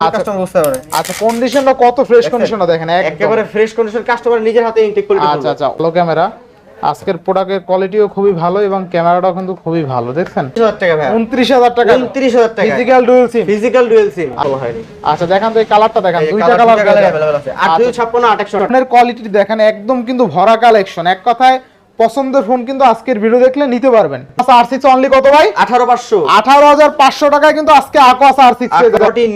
আচ্ছা। আচ্ছা কন্ডিশনটা কত ফ্রেশ কন্ডিশনটা দেখেন একেবারে ফ্রেশ কন্ডিশন কাস্টমার নিজের হাতে ইনটেক করে আচ্ছা আচ্ছা ভালো ক্যামেরা আজকের প্রোডাক্টের কোয়ালিটিও খুবই ভালো এবং ক্যামেরাটাও কিন্তু খুবই ভালো দেখছেন? উনত্রিশ হাজার টাকা। উনত্রিশ হাজার টাকা। Physical dual SIM physical dual SIM আচ্ছা দেখান তো এই কালারটা দেখান। এই দুইটা কালার দুইটা আছে। আট দুই ছাপ্পান্ন, আট একশো কোয়ালিটি দেখেন একদম কিন্তু ভরা কালেকশন এক কথায় পছন্দের ফোন কিন্তু আজকের ভিডিও দেখলে নিতে পারবেন। আর সিক্স অনলি কত ভাই? আঠারো পাঁচশো। আঠারো হাজার পাঁচশো টাকায় কিন্তু আজকে আকোয়াস আর সিক্স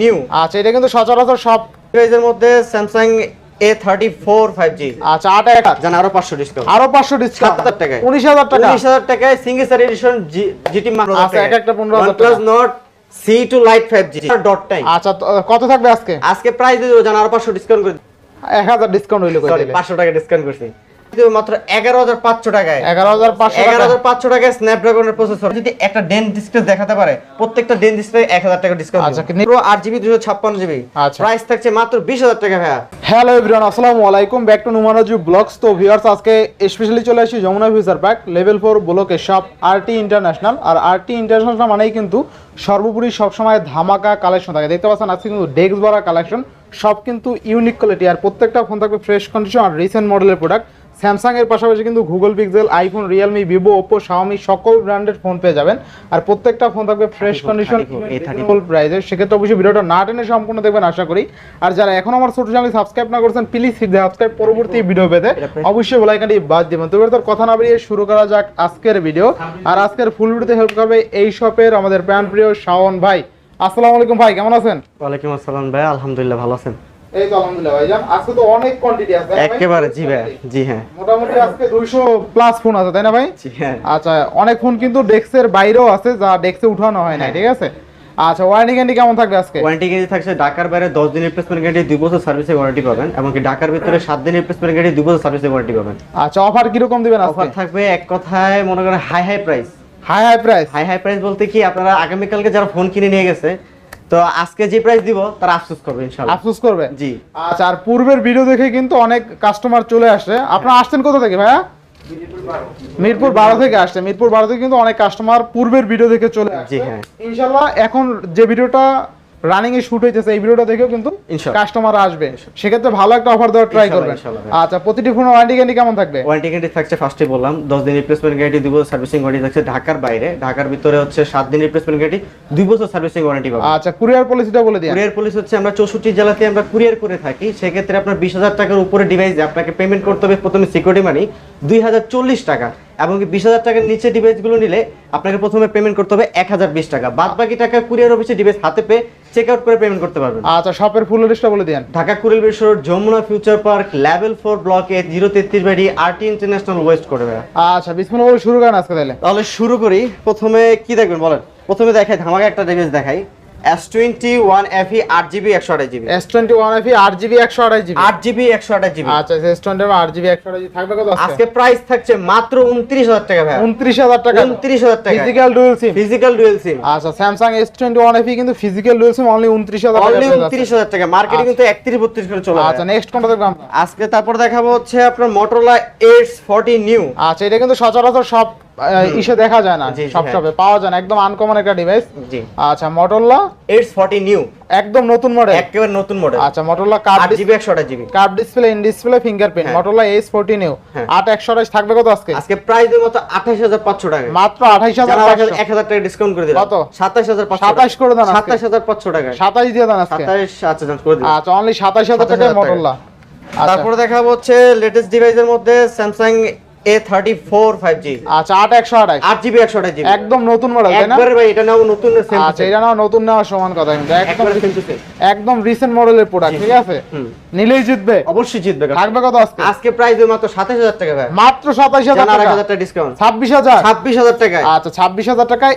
নিউ আচ্ছা এটা কিন্তু সচরাচর সব প্রাইজের মধ্যে স্যামসাং আচ্ছা জান আরও ডিসকাউন্ট আরও ডিসকাউন্ট টাকায়। টাকা। টাকায় সিঙ্গেল এডিশন জিটি আচ্ছা, এক একটা পনেরো হাজার প্লাস টাকা। C two lite five dot time আচ্ছা কত থাকবে আজকে? আজকে প্রাইস দিয়ে জান আরও পাঁচশো ডিসকাউন্ট করে এক হাজার ডিসকাউন্ট হইল পাঁচশো টাকা ডিসকাউন্ট করছি। মাত্র এগারো হাজার পাঁচশো টাকায়। এগারো হাজার পাঁচশো এগারো হাজার পাঁচশো টাকায় স্ন্যাপড্রাগনের প্রসেসর যদি একটা ডেন ডিসপ্লে দেখাতে পারে প্রত্যেকটা ডেন ডিসপ্লে এক হাজার টাকা ডিসকাউন্ট আচ্ছা, পুরো আট জিবি দুশো ছাপ্পান্ন জিবি আচ্ছা। প্রাইস থাকছে মাত্র বিশ হাজার টাকা ভাইয়া। হ্যালো এভরিওয়ান আসসালামু আলাইকুম। ব্যাক টু নুমারাজু ব্লগস তো ভিউয়ার্স আজকে স্পেশালি চলে আসি Jamuna Future Park level four ব্লকে শপ আরটি ইন্টারন্যাশনাল আর আরটি ইন্টারন্যাশনাল মানেই কিন্তু সর্বোপরি সবসময় ধামাকা কালেকশন থাকে। দেখতে পাচ্ছেন আজকে কিন্তু ডেস্ক ভরা কালেকশন সব কিন্তু ইউনিক কোয়ালিটি আর প্রত্যেকটা ফোন থাকবে ফ্রেশ কন্ডিশন আর রিসেন্ট মডেলের প্রোডাক্ট স্যামসাং এর পাশাপাশি কিন্তু Google Pixel iPhone Realme Vivo Oppo Xiaomi সকল ব্র্যান্ডের ফোন পেয়ে যাবেন। আর প্রত্যেকটা ফোন থাকবে ফ্রেশ কন্ডিশন ফুল প্রাইসে সেক্ষেত্রে অবশ্যই ভিডিওটা না টেনে সম্পূর্ণ দেখবেন আশা করি। আর যারা এখন আমার ছোট চ্যানেল সাবস্ক্রাইব না করছেন প্লিজ সাবস্ক্রাইব পরবর্তী ভিডিও পেতে। অবশ্যই বেল আইকনটি বাদ দিবেন। তো এবার তোর কথা না বেরিয়ে শুরু করা যাক আজকের ভিডিও আর আজকের ফুল ভিডিওতে হেল্প করবে এই শপের আমাদের প্রাণ প্রিয় শাওন ভাই। আসসালামু আলাইকুম ভাই কেমন আছেন? ওয়ালাইকুম আসসালাম ভাই আলহামদুলিল্লাহ ভালো আছেন। এই তো আলহামদুলিল্লাহ ভাইজান আজকে তো অনেক কোয়ান্টিটি আছে তাই না ভাই? একেবারে জি ভাই জি হ্যাঁ। মোটামুটি আজকে 200 প্লাস ফোন আছে তাই না ভাই? জি হ্যাঁ। আচ্ছা অনেক ফোন কিন্তু ডেস্কের বাইরেও আছে যা ডেস্কে উঠানো হয় না হ্যাঁ। ঠিক আছে? আচ্ছা ওয়ারেন্টি গ্যারান্টি কেমন থাকবে আজকে? ওয়ারেন্টি গ্যারান্টি থাকছে ঢাকার বাইরে দশ দিনের রিপ্লেসমেন্ট গ্যারান্টি বছর সার্ভিসের ওয়ারেন্টি পাবেন এমনকি ঢাকার ভিতরে সাত দিনের রিপ্লেসমেন্ট গ্যারান্টি বছর সার্ভিসের ওয়ারেন্টি পাবেন। আচ্ছা অফার কীরকম দিবেন আজকে? অফার থাকবে এক কথায় মনে করেন high high price high high price high high price বলতে কি আপনারা আগামীকালকে যারা ফোন কিনে নিয়ে গেছে তো আজকে যে প্রাইস দিব তার আফসোস করবে ইনশাআল্লাহ। আফসোস করবে? জি। আচ্ছা আর পূর্বের ভিডিও দেখে কিন্তু অনেক কাস্টমার চলে আসে। আপনারা আসছেন কোথা থেকে ভাইয়া? মিরপুর বারো থেকে আসছে। মিরপুর বারো থেকে কিন্তু অনেক কাস্টমার পূর্বের ভিডিও দেখে চলে আসছে। জি হ্যাঁ। ইনশাল্লাহ এখন যে ভিডিওটা রানিং এ শুট হইতেছে এই ভিডিওটা দেখেও কিন্তু কাস্টমার আসবে। সেক্ষেত্রে ভালো একটা অফার দেওয়ার ট্রাই করবেন। আচ্ছা প্রতিটি ফোন ওয়ারেন্টি গ্যারান্টি কেমন থাকবে? ওয়ারেন্টি গ্যারান্টি থাকছে ফার্স্টে বললাম দশ দিন রিপ্লেসমেন্ট গ্যারান্টি বছর সার্ভিসিং ওয়ারেন্টি থাকছে ঢাকার বাইরে। ঢাকার ভিতরে হচ্ছে সাত দিন রিপ্লেসমেন্ট গ্যারান্টি দুই বছর সার্ভিসিং ওয়ারেন্টি পাবেন। আচ্ছা কুরিয়ার পলিসিটা বলে দিই কুরিয়ার পলিসি হচ্ছে আমরা চৌষট্টি জেলাতে আমরা কুরিয়ার করে থাকি। সেক্ষেত্রে আপনার বিশ হাজার টাকার উপরে ডিভাইস আপনাকে পেমেন্ট করতে হবে। প্রথমে সিকিউরিটি মানি দুই হাজার চল্লিশ টাকা। এবং কি বিশ হাজার টাকার নিচে ডিভাইসগুলো নিলে আপনাকে প্রথমে পেমেন্ট করতে হবে এক হাজার বিশ টাকা। বাদ বাকি টাকা কুরিয়ার অফিসে ডিভাইস হাতে পেয়ে চেক আউট করে পেমেন্ট করতে পারবেন। আচ্ছা শপের ফুল লিস্টটা বলে দিন ঢাকা কুরিল বিশ্বর Jamuna Future Park level four ব্লকে জিরো তেত্রিশ বাড়ি আরটি ইন্টারন্যাশনাল ওয়েস্ট করবে আচ্ছা বিসমিল্লাহ বলে শুরু করেন আজকে তাহলে। তাহলে শুরু করি। প্রথমে কি দেখবেন বলেন? প্রথমে দেখাই ধামাকা একটা ডিভাইস দেখাই। এস টোয়েন্টি ওয়ান এফ আট জিবি একশো আঠাশ GB S twenty one F E আট জিবি একশো আঠাশ জিবি আট জিবি একশো আঠাশ জিবি আচ্ছা এস টোয়েন্টি আট জিবি একশো আঠাশ জিবি থাকবে কত আজকে প্রাইস থাকছে মাত্র উনত্রিশ হাজার টাকা ভাই উনত্রিশ হাজার টাকা। উনত্রিশ হাজার টাকা। Physical dual SIM physical dual SIM আচ্ছা Samsung S twenty one F E কিন্তু ফিজিক্যাল ডুয়েল সিম অনলি উনত্রিশ হাজার অনলি টাকা উনত্রিশ হাজার টাকা। মার্কেটে কিন্তু একত্রিশ বত্রিশ করে চলে আচ্ছা নেক্সট কোনটা দেখব আমরা? আজকে তারপর দেখাবো হচ্ছে আপনার মোটরোলা এইটস ফর্টি নিউ আচ্ছা এটা কিন্তু সচরাচর সব ইসে দেখা যায় না সব হ্যাঁ। শপে। পাওয়া যায় না একদম আনকমন একটা ডিভাইস জি। আচ্ছা মটোরলা এইটস ফর্টি নিউ একদম নতুন মডেল একেবারে নতুন মডেল আচ্ছা মটোরলা কার্ড জিবি একশো আঠাশ GB card display in display fingerprint. Motorola H new থাকবে কত আজকে? আজকে প্রাইস দেবো তো আঠাশ হাজার পাঁচশো টাকা। মাত্র টাকা ডিসকাউন্ট করে দিলাম। কত? সাতাশ হাজার পাঁচশো সাতাশ করে দেন আজকে। সাতাশ হাজার পাঁচশো টাকা সাতাইশ দিয়ে দেন আজকে। আচ্ছা করে দিলাম। আচ্ছা অনলি সাতাইশ হাজার 27,000 টাকা। মটোরলা তারপরে দেখাবো হচ্ছে লেটেস্ট ডিভাইসের মধ্যে স্যামসাং আচ্ছা আট একশো আঠাইশ আট জিবি একশো আঠাশ জিবি। একদম নতুন মডেল তাই না? একবারে ভাই এটা নাও নতুন same আচ্ছা এটা নাও নতুন নেওয়ার সমান কথা কিন্তু। একদম একবারে same to same। একদম রিসেন্ট মডেলের প্রোডাক্ট ঠিক আছে? নিলেই জিতবে। অবশ্যই জিতবে থাকবে কত আজকে? আজকে প্রাইস মাত্র সাতাশ হাজার টাকা ভাই। মাত্র সাতাইশ হাজার জানা আর এক টাকা। হাজার টাকা ডিসকাউন্ট ছাব্বিশ হাজার? ছাব্বিশ টাকায়। আচ্ছা টাকায়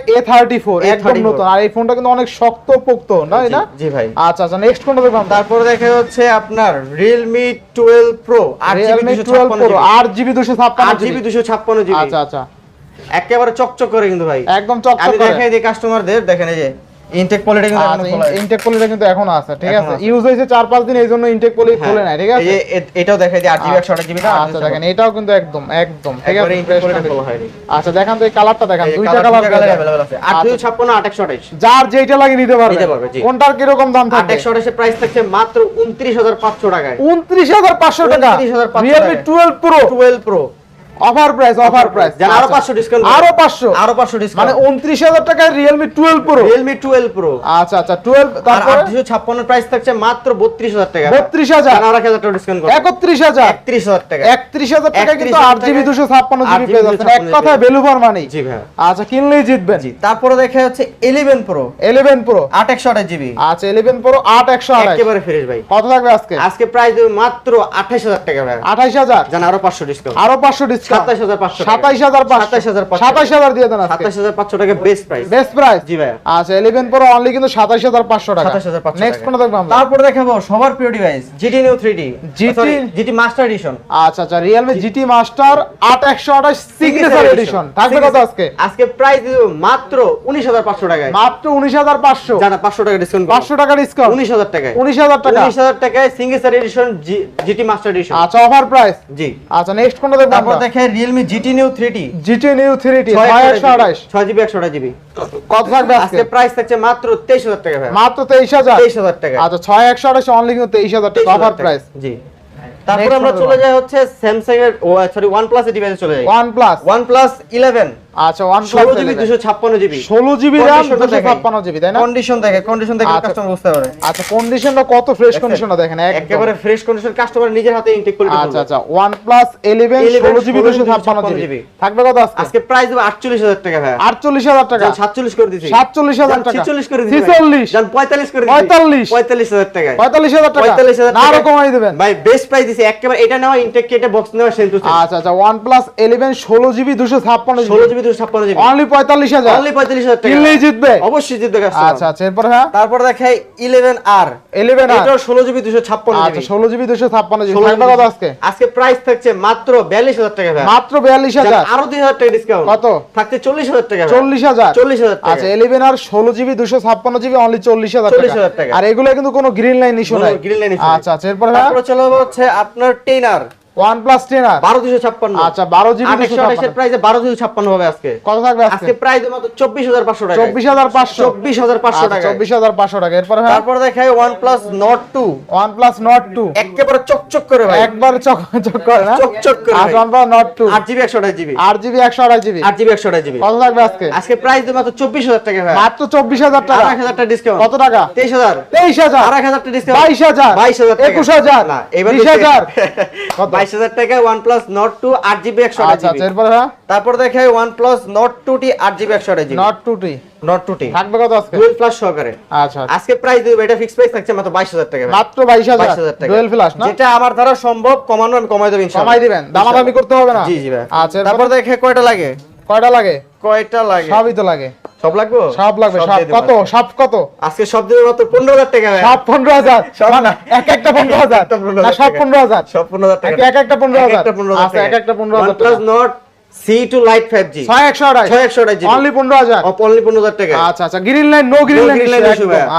একদম নতুন। আর এই ফোনটা কিন্তু অনেক শক্ত পোক্ত জি ভাই। আচ্ছা আচ্ছা নেক্সট কোনটা দেখলাম তারপরে দেখা হচ্ছে আপনার রিয়েলমি টুয়েলভ প্রো আট জিবি রিয়েলমি দুশো টুয়েলভ ছাপ্পান্ন প্রো আট জিবি দুশো ছাপ্পান্ন জিবি আচ্ছা আচ্ছা। একেবারে চকচক করে কিন্তু ভাই। একদম চকচক করে। দেখাই দিই কাস্টমারদের দেখেন এই যে ইনটেক পলিটা কিন্তু এখনও খোলা ইনটেক পলিটা কিন্তু এখনও আছে ঠিক আছে? আছে। ইউজ হয়েছে চার পাঁচ দিন এই ইনটেক পলি হ্যাঁ। খুলে নাই ঠিক আছে? এই এটাও দেখাই দিই 8GB 128GB টা আচ্ছা দেখেন এটাও কিন্তু একদম একদম ঠিক আছে? ইনটেক পলিটা খোলা হয়নি আচ্ছা দেখান তো এই কালারটা দেখান দুইটা কালার দুইটা আছে। 856 828 যার যেটা লাগে নিতে পারবে। নিতে পারবে, জি। কোনটার কীরকম দাম থাকবে? 828 এর প্রাইস থাকছে মাত্র 29500 টাকায়। উনত্রিশ হাজার পাঁচশো টাকা। 29,500 রিয়েলমি টাকা। Twelve pro 12 pro offer price offer price আরও 500 ডিসকাউন্ট আরও পাঁচশো। আরও 500 ডিসকাউন্ট মানে উনত্রিশ হাজার টাকায় Realme twelve pro Realme 12 Pro আচ্ছা আচ্ছা টুয়েলভ আর তারপরে? 856 প্রাইস থাকছে মাত্র 32000 টাকা। বত্রিশ হাজার। যেন আরও 1000 টাকা ডিসকাউন্ট একত্রিশ হাজার। 31000 টাকা। একত্রিশ হাজার টাকা কিন্তু 31,000 আট জিবি টাকায় দুশো ছাপ্পান্ন জিবি 8GB পেয়ে যাচ্ছেন। এক 256 কথায় ভ্যালু ফর মানি জি ভাই আচ্ছা কিনলেই জিতবেন। জি তারপরে দেখা যাচ্ছে 11 Pro ইলেভেন প্রো 828 জিবি। আচ্ছা ইলেভেন প্রো আট একশো আঠাশ। একেবারে ফ্রেশ ভাই। কত থাকবে আজকে? আজকে প্রাইস মাত্র 28000 টাকা ভাই আঠাইশ হাজার। যেন আরও 500 ডিসকাউন্ট আরও পাঁচশো ডিসকাউন্ট 27500 সাতাইশ হাজার পাঁচশো 27,500 সাতাইশ হাজার দিয়ে দেন আজকে। 27500 টাকা বেস্ট প্রাইস বেস্ট প্রাইস জি ভাই আচ্ছা ইলেভেন প্রো অনলি কিন্তু সাতাইশ হাজার পাঁচশো টাকা। 27500 নেক্সট টাকা। দেখব তারপরে দেখাবো সবার প্রিয় device GT Neo 3D GT GT master edition আচ্ছা আচ্ছা রিয়েলমি জিটি মাস্টার আট একশো আঠাশ সিগনেচার এডিশন থাকবে কত আজকে? আজকে প্রাইস দিব মাত্র 19500 টাকায়। মাত্র উনিশ হাজার পাঁচশো। জানা 500 টাকা ডিসকাউন্ট পাঁচশো টাকা ডিসকাউন্ট 19000 টাকায়। উনিশ হাজার টাকা। 19000 টাকায় সিঙ্গেসার এডিশন GT মাস্টার এডিশন আচ্ছা অফার প্রাইস জি। আচ্ছা নেক্সট কোনটা দেখব আমরা Realme GT Neo 3D GT neo three T ছয় একশো আঠাশ 6GB 128GB কত থাকবে আজকে? আজকে প্রাইস থাকছে মাত্র 23000 টাকা ভাই। মাত্র তেইশ হাজার? 23000 টাকা। আচ্ছা ছয় একশো আঠাশ অনলি কিন্তু তেইশ হাজার টাকা 23,000 অফার প্রাইস জি। তারপর আমরা চলে. যাই হচ্ছে Samsung এর সরি OnePlus এর ডিভাইসে চলে যাই। OnePlus OnePlus 11 আচ্ছা ওয়ান প্লাস 16 জিবি 256 জিবি। ষোলো জিবি র্যাম দুশো ছাপ্পান্ন জিবি তাই না? কন্ডিশন দেখে কন্ডিশন দেখে আচ্ছা। কাস্টমার বুঝতে পারে। আচ্ছা কন্ডিশনটা কত ফ্রেশ কন্ডিশনটা দেখেন একেবারে ফ্রেশ কন্ডিশন কাস্টমার নিজের হাতে ইনটেক করে আচ্ছা আচ্ছা ওয়ান প্লাস ইলেভেন ষোলো জিবি দুশো ছাপ্পান্ন জিবি। থাকবে কত আজকে? আজকে প্রাইস দেবো 48000 টাকা ভাই আটচল্লিশ হাজার টাকা। 47 করে সাতচল্লিশ হাজার টাকা। 46 করে দিছি ছিচল্লিশ। জান 45 করে দিছি। 45 45000 টাকা পঁয়তাল্লিশ হাজার টাকা। 45,000 না আরও। কমাই দেবেন। ভাই বেস্ট প্রাইস দিছি। একেবারে এটা নেওয়া ইনটেক কেটে বক্স নেওয়া আচ্ছা আচ্ছা ওয়ান প্লাস ইলেভেন ষোলো জিবি দুশো ছাপ্পান্ন 16 জিবি 256 অনলি পঁয়তাল্লিশ হাজার? অনলি 45000 টাকা। কিনলেই জিতবে? অবশ্যই জিতবে কাস্টমার। আচ্ছা আচ্ছা এরপর হ্যাঁ? তারপর দেখাই 11R ইলেভেন আর 16 জিবি 256 আচ্ছা জিবি দুশো ছাপ্পান্ন জিবি থাকবে কত আজকে? আজকে প্রাইস থাকছে মাত্র 42000 টাকা ভাই। মাত্র বিয়াল্লিশ যান, হাজার আরও 2000 টাকা ডিসকাউন্ট কত? থাকছে 40000 টাকা ভাই। চল্লিশ হাজার? 40000 টাকা। আচ্ছা ইলেভেন আর ষোলো জিবি জিবি অনলি চল্লিশ হাজার 40,000 টাকা। আর এগুলো কিন্তু কোনো গ্রিন লাইন ইস্যু নাই। আচ্ছা আচ্ছা এরপর হ্যাঁ? তারপরে চলে যাব হচ্ছে আপনার 10R আর? 12256 আচ্ছা বারো জিবি দুশো 828 এর প্রাইসে 12256 হবে আজকে। কত থাকবে আজকে? আজকে প্রাইস মাত্র 24500 টাকা। চব্বিশ হাজার পাঁচশো। 24500 টাকা। চব্বিশ হাজার পাঁচশো টাকা। এরপর তারপর দেখাই OnePlus Nord 2 OnePlus Nord একেবারে চকচক করে ভাই। একবার করে না? চকচক করে আচ্ছা plus not to 8GB 128GB আট জিবি একশো জিবি? 8GB 128GB কত থাকবে আজকে? আজকে প্রাইস মাত্র 24000 টাকা ভাই। মাত্র চব্বিশ হাজার টাকা। আর 1000 টাকা ডিসকাউন্ট কত টাকা? 23000 তেইশ হাজার। আর 1000 টাকা ডিসকাউন্ট বাইশ হাজার 22000 টাকা। একুশ হাজার। না এবার বিশ হাজার। কত? 22000 টাকা OnePlus Nord 2 8GB আচ্ছা 128GB আচ্ছা এরপর হ্যাঁ? তারপর দেখাই OnePlus Nord 2T 8GB 128GB Nord two? T Nord 2T থাকবে কত আজকে? ডুয়েল ফ্ল্যাশ সহকারে। আচ্ছা আচ্ছা। আজকে প্রাইস দেব এটা ফিক্স প্রাইস থাকছে মাত্র 22000 টাকা মাত্র বাইশ হাজার? 22000 টাকা ডুয়েল ফ্লাশ না? যেটা আমার দ্বারা সম্ভব কমানো আমি কমাই দেব ইনশাআল্লাহ। কমাই দিবেন। দামাদামি করতে হবে না? জি জি ভাই। আচ্ছা তারপর দেখে কয়টা লাগে? কয়টা লাগে? কয়টা লাগে? সবই তো লাগে। সব লাগবে? সব লাগবে সব কত। সব কত? আজকে সব দিয়ে মাত্র 15000 টাকা। সব পনেরো হাজার। সব না। এক একটা পনেরো হাজার। একটা 15,000 না সব টাকা। পনেরো হাজার। সব 15000 টাকা। এক একটা পনেরো এক হাজার একটা 15000 আচ্ছা, এক একটা পনেরো plus OnePlus Nord C2 Lite 5G ছয় একশো আড়াই। 6128 অনলি পনেরো হাজার। অনলি 15000 টাকা। আচ্ছা আচ্ছা green line no green line green line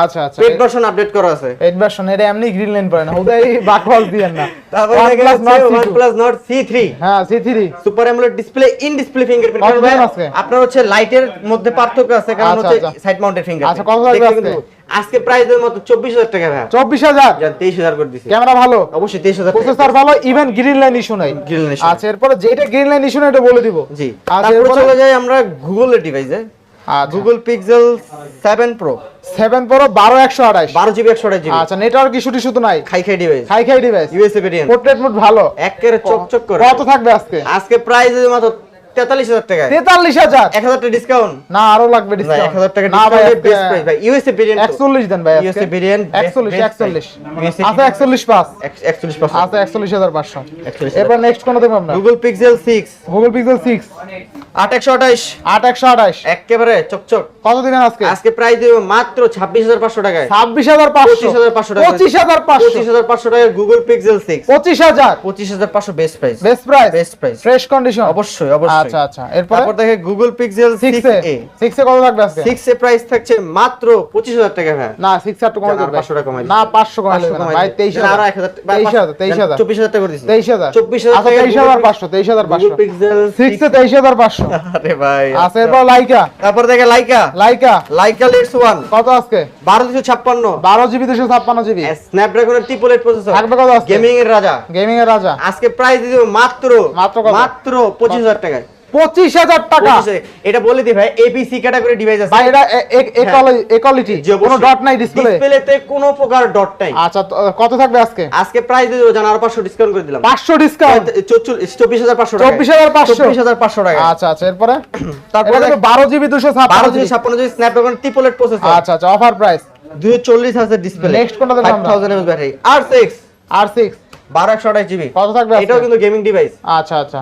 আচ্ছা আচ্ছা। পেড ভার্সন আপডেট করা আছে। পেড ভার্সন এটা এমনি গ্রিন লাইন পড়ে না। ওটাই বাকওয়াল দিয়েন না। তারপর OnePlus Nord যাচ্ছে C2 OnePlus Nord C3 হ্যাঁ C three super AMOLED display in fingerprint আছে? আপনার হচ্ছে লাইটের মধ্যে পার্থক্য আছে কারণ আচ্ছা, হচ্ছে। সাইড মাউন্টেড ফিঙ্গার আচ্ছা, কত থাকবে আজকে? প্রাইস দেব মাত্র 24000 টাকা ভাই। চব্বিশ হাজার? জান 23000 করে দিছি। ক্যামেরা ভালো? অবশ্যই 23000 প্রসেসর ভালো ইভেন গ্রিন লাইন ইস্যু নাই। Line আচ্ছা এরপরে যেটা গ্রিন লাইন ইস্যু নাই এটা বলে দিব। জি। আচ্ছা, তারপর চলে যাই আমরা ডিভাইসে আচ্ছা। Google Pixel 7 pro seven pro বারো একশো আঠাইশ 12 জিবি 128 জিবি আচ্ছা নেটওয়ার্ক ইস্যু টিস্যু তো নাই। খাই খাই ডিভাইস খাই খাই device USA variant portrait mode ভালো। একেবারে চকচক করে। কত থাকবে আজকে? আজকে প্রাইস দেব মাত্র 43000 টাকা তেতাল্লিশ হাজার? 1000 টাকা ডিসকাউন্ট না আরও লাগবে না ডিসকাউন্ট 1000 টাকা না ভাই ডিসকাউন্ট বেস্ট প্রাইস ভাই ইউএসএ ভেরিয়েন্ট একচল্লিশ দেন ভাই ইউএসএ ভেরিয়েন্ট একচল্লিশ একচল্লিশ। USA আচ্ছা একচল্লিশ পাঁচ। 41 পার্সেন্ট আচ্ছা একচল্লিশ হাজার পাঁচশো। 41,000 এরপর নেক্সট কোন দেবো আমরা? Google Pixel 6 Google Pixel six 8128 আট একশো আঠাইশ একেবারে চকচক। কত দিবেন আজকে? আজকে প্রাইস দেব মাত্র 26500 টাকায়। ছাব্বিশ হাজার পাঁচশো। 25,500 টাকা। পঁচিশ হাজার পাঁচশো। 25500 টাকায় গুগল পিক্সেল 6 পঁচিশ হাজার। 25500 best price best price best price fresh condition অবশ্যই অবশ্যই। আচ্ছা আচ্ছা। এরপরে? তারপর দেখে গুগল পিক্সেল 6 এ। 6a 6 এ কত থাকবে আজকে? 6 এ প্রাইস থাকছে মাত্র 25000 টাকা ভাই। না 6 একটু কমাই আর 500 টাকা কমাই না 500 কমাই 500 ভাই 23000 আরও 1000 23000 23000 24000 টাকা করে দিছি। 23000 24000 আচ্ছা 23500 23500 পিক্সেল 6 এ 23500 আরে ভাই আচ্ছা। এরপর লাইকা তারপর দেখে লাইকা লাইকা লাইকা লেটস ওয়ান কত আজকে? 12256 12 জিবি 256 জিবি। স্ন্যাপড্রাগনের ট্রিপল এইট প্রসেসর থাকবে কত আজকে? গেমিং এর রাজা। গেমিং এর রাজা। আজকে প্রাইস দেবো মাত্র মাত্র? মাত্র 25000 টাকায়। 25000 টাকা। এটা বলে দি ভাই এবিসি ক্যাটাগরি ডিভাইস আছে। ভাই এটা ইকুয়ালিটি জি, কোনো ডট নাই ডিসপ্লে ডিসপ্লেতে কোনো প্রকার ডট নাই। আচ্ছা কত থাকবে আজকে? আজকে প্রাইস দিয়ে জানা আরও 500 ডিসকাউন্ট করে দিলাম। 500 ডিসকাউন্ট 24500 টাকা। 24500 24500 টাকা। আচ্ছা আচ্ছা এরপরে? তারপরে এটা কিন্তু 12 GB 256 12 GB 56 GB Snapdragon triple eight processor আচ্ছা আচ্ছা অফার প্রাইস 240 হাজার ডিসপ্লে Next কোনটা আমরা? 5000 mAh battery R6 R6 1228 GB. কত থাকবে এটাও কিন্তু গেমিং ডিভাইস আচ্ছা আচ্ছা।